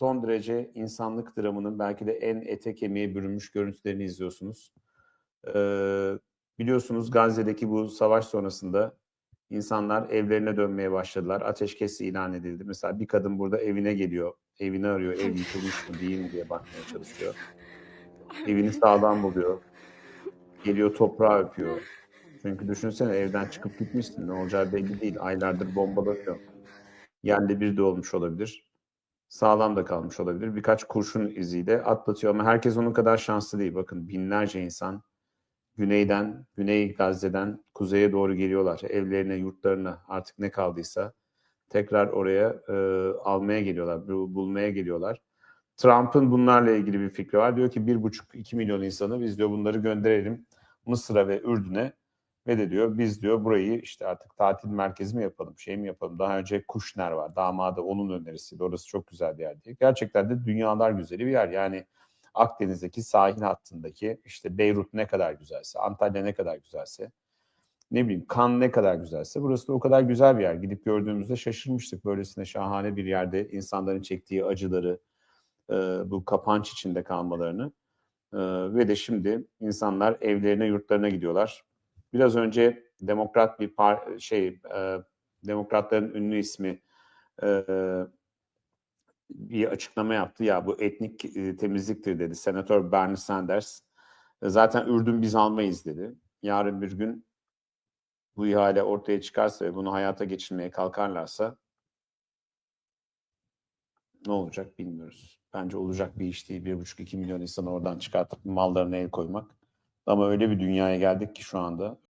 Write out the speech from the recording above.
son derece insanlık dramının belki de en ete kemiğe bürünmüş görüntülerini izliyorsunuz. Ee, biliyorsunuz Gazze'deki bu savaş sonrasında insanlar evlerine dönmeye başladılar. Ateşkes ilan edildi. Mesela bir kadın burada evine geliyor. Evini arıyor. Ev yıkılmış mı değil mi diye bakmaya çalışıyor. Evini sağlam buluyor. Geliyor toprağı öpüyor. Çünkü düşünsene evden çıkıp gitmişsin. Ne olacağı belli değil. Aylardır bombalanıyor. Yerle bir de olmuş olabilir. Sağlam da kalmış olabilir. Birkaç kurşun iziyle atlatıyor ama herkes onun kadar şanslı değil. Bakın binlerce insan güneyden, Güney Gazze'den kuzeye doğru geliyorlar. Evlerine, yurtlarına artık ne kaldıysa tekrar oraya e, almaya geliyorlar, bu- bulmaya geliyorlar. Trump'ın bunlarla ilgili bir fikri var. Diyor ki bir buçuk iki milyon insanı biz diyor bunları gönderelim Mısır'a ve Ürdün'e ve de diyor biz diyor burayı işte artık tatil merkezi mi yapalım, şey mi yapalım? Daha önce Kuşner var, damadı onun önerisiydi. Orası çok güzel bir yer diye. Gerçekten de dünyalar güzeli bir yer. Yani Akdeniz'deki sahil hattındaki işte Beyrut ne kadar güzelse, Antalya ne kadar güzelse, ne bileyim Kan ne kadar güzelse burası da o kadar güzel bir yer. Gidip gördüğümüzde şaşırmıştık. Böylesine şahane bir yerde insanların çektiği acıları, e, bu kapanç içinde kalmalarını e, ve de şimdi insanlar evlerine, yurtlarına gidiyorlar. Biraz önce demokrat bir par şey, e, demokratların ünlü ismi e, bir açıklama yaptı. Ya bu etnik e, temizliktir dedi. Senatör Bernie Sanders. E, zaten Ürdün biz almayız dedi. Yarın bir gün bu ihale ortaya çıkarsa ve bunu hayata geçirmeye kalkarlarsa ne olacak bilmiyoruz. Bence olacak bir iş değil. Bir buçuk iki milyon insanı oradan çıkartıp mallarına el koymak. Ama öyle bir dünyaya geldik ki şu anda